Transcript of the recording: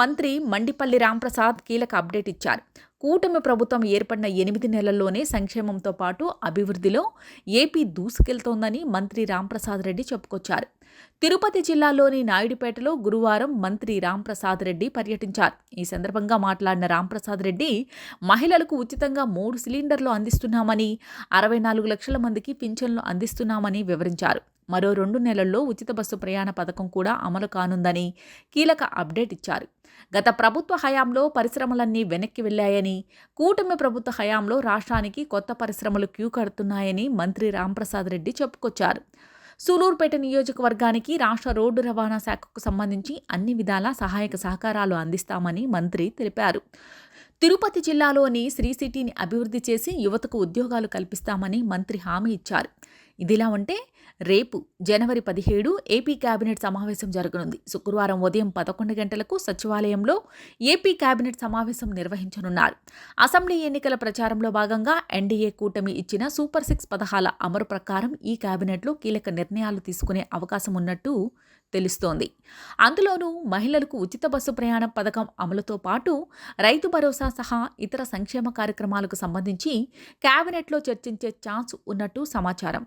మంత్రి మండిపల్లి రాంప్రసాద్ కీలక అప్డేట్ ఇచ్చారు. కూటమి ప్రభుత్వం ఏర్పడిన ఎనిమిది నెలల్లోనే సంక్షేమంతో పాటు అభివృద్ధిలో ఏపీ దూసుకెళ్తోందని మంత్రి రాంప్రసాద్ రెడ్డి చెప్పుకొచ్చారు. తిరుపతి జిల్లాలోని నాయుడుపేటలో గురువారం మంత్రి రాంప్రసాద్ రెడ్డి పర్యటించారు. ఈ సందర్భంగా మాట్లాడిన రాంప్రసాద్ రెడ్డి మహిళలకు ఉచితంగా మూడు సిలిండర్లు అందిస్తున్నామని అరవై నాలుగు లక్షల మందికి పింఛన్లు అందిస్తున్నామని వివరించారు. మరో రెండు నెలల్లో ఉచిత బస్సు ప్రయాణ పథకం కూడా అమలు కానుందని కీలక అప్డేట్ ఇచ్చారు. గత ప్రభుత్వ హయాంలో పరిశ్రమలన్నీ వెనక్కి వెళ్ళాయని కూటమి ప్రభుత్వ హయాంలో రాష్ట్రానికి కొత్త పరిశ్రమలు క్యూ కడుతున్నాయని మంత్రి రాంప్రసాద్ రెడ్డి చెప్పుకొచ్చారు. సూలూరుపేట నియోజకవర్గానికి రాష్ట్ర రోడ్డు రవాణా శాఖకు సంబంధించి అన్ని విధాల సహాయక సహకారాలు అందిస్తామని మంత్రి తెలిపారు. తిరుపతి జిల్లాలోని శ్రీ సిటీని అభివృద్ధి చేసి యువతకు ఉద్యోగాలు కల్పిస్తామని మంత్రి హామీ ఇచ్చారు. ఇదిలా ఉంటే రేపు జనవరి పదిహేడు ఏపీ కేబినెట్ సమావేశం జరగనుంది. శుక్రవారం ఉదయం పదకొండు గంటలకు సచివాలయంలో ఏపీ కేబినెట్ సమావేశం నిర్వహించనున్నారు. అసెంబ్లీ ఎన్నికల ప్రచారంలో భాగంగా ఎన్డీఏ కూటమి ఇచ్చిన సూపర్ సిక్స్ పథకాల అమలు ప్రకారం ఈ కేబినెట్లో కీలక నిర్ణయాలు తీసుకునే అవకాశం ఉన్నట్టు తెలుస్తోంది. అందులోనూ మహిళలకు ఉచిత బస్సు ప్రయాణ పథకం అమలుతో పాటు రైతు భరోసా సహా ఇతర సంక్షేమ కార్యక్రమాలకు సంబంధించి కేబినెట్లో చర్చించే ఛాన్స్ ఉన్నట్టు సమాచారం.